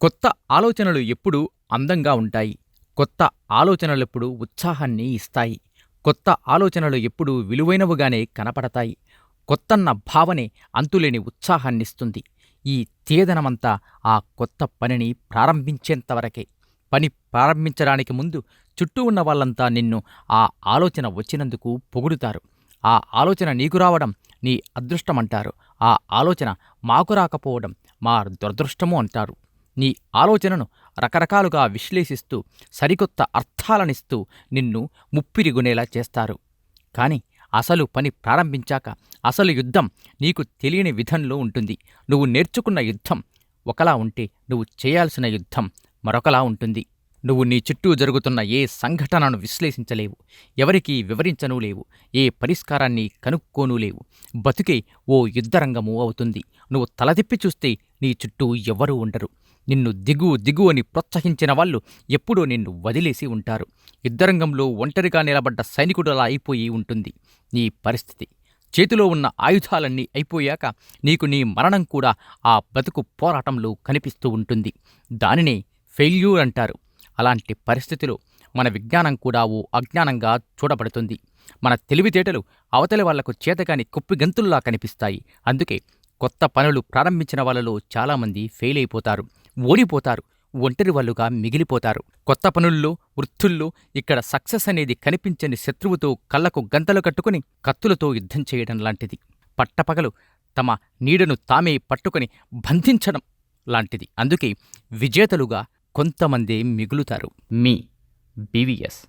కొత్త ఆలోచనలు ఎప్పుడూ అందంగా ఉంటాయి. కొత్త ఆలోచనలెప్పుడు ఉత్సాహాన్ని ఇస్తాయి. కొత్త ఆలోచనలు ఎప్పుడూ విలువైనవిగానే కనపడతాయి. కొత్తన్న భావనే అంతులేని ఉత్సాహాన్నిస్తుంది. ఈ తేదనమంతా ఆ కొత్త పనిని ప్రారంభించేంతవరకే. పని ప్రారంభించడానికి ముందు చుట్టూ ఉన్న వాళ్ళంతా నిన్ను ఆ ఆలోచన వచ్చినందుకు పొగుడుతారు. ఆ ఆలోచన నీకు రావడం నీ అదృష్టమంటారు. ఆ ఆలోచన మాకు రాకపోవడం మా దురదృష్టము అంటారు. నీ ఆలోచనను రకరకాలుగా విశ్లేషిస్తూ సరికొత్త అర్థాలనిస్తూ నిన్ను ముప్పిరిగునేలా చేస్తారు. కానీ అసలు పని ప్రారంభించాక అసలు యుద్ధం నీకు తెలియని విధంలో ఉంటుంది. నువ్వు నేర్చుకున్న యుద్ధం ఒకలా ఉంటే నువ్వు చేయాల్సిన యుద్ధం మరొకలా ఉంటుంది. నువ్వు నీ చుట్టూ జరుగుతున్న ఏ సంఘటనను విశ్లేషించలేవు. ఎవరికీ వివరించనూ లేవు. ఏ పరిష్కారాన్ని కనుక్కోనూ లేవు. బతుకే ఓ యుద్ధరంగము అవుతుంది. నువ్వు తలదిప్పి చూస్తే నీ చుట్టూ ఎవ్వరూ ఉండరు. నిన్ను దిగు దిగు అని ప్రోత్సహించిన వాళ్ళు ఎప్పుడూ నిన్ను వదిలేసి ఉంటారు. యుద్ధరంగంలో ఒంటరిగా నిలబడ్డ సైనికుడలా అయిపోయి ఉంటుంది నీ పరిస్థితి. చేతిలో ఉన్న ఆయుధాలన్నీ అయిపోయాక నీకు నీ మరణం కూడా ఆ బతుకు పోరాటంలో కనిపిస్తూ ఉంటుంది. దానినే ఫెయిల్యూర్ అంటారు. అలాంటి పరిస్థితిలో మన విజ్ఞానం కూడా ఓ అజ్ఞానంగా చూడబడుతుంది. మన తెలివితేటలు అవతలి వాళ్ళకు చేతగాని కుప్పిగంతుల్లా కనిపిస్తాయి. అందుకే కొత్త పనులు ప్రారంభించిన వాళ్ళలో చాలామంది ఫెయిల్ అయిపోతారు ఓడిపోతారు. ఒంటరి వాళ్ళుగా మిగిలిపోతారు. కొత్త పనుల్లో వృత్తుల్లో ఇక్కడ సక్సెస్ అనేది కనిపించని శత్రువుతో కళ్ళకు గంతలు కట్టుకుని కత్తులతో యుద్ధం చేయడం లాంటిది. పట్టపగలు తమ నీడను తామే పట్టుకొని బంధించడం లాంటిది. అందుకే విజేతలుగా కొంతమందే మిగులుతారు. మీ బీవీఎస్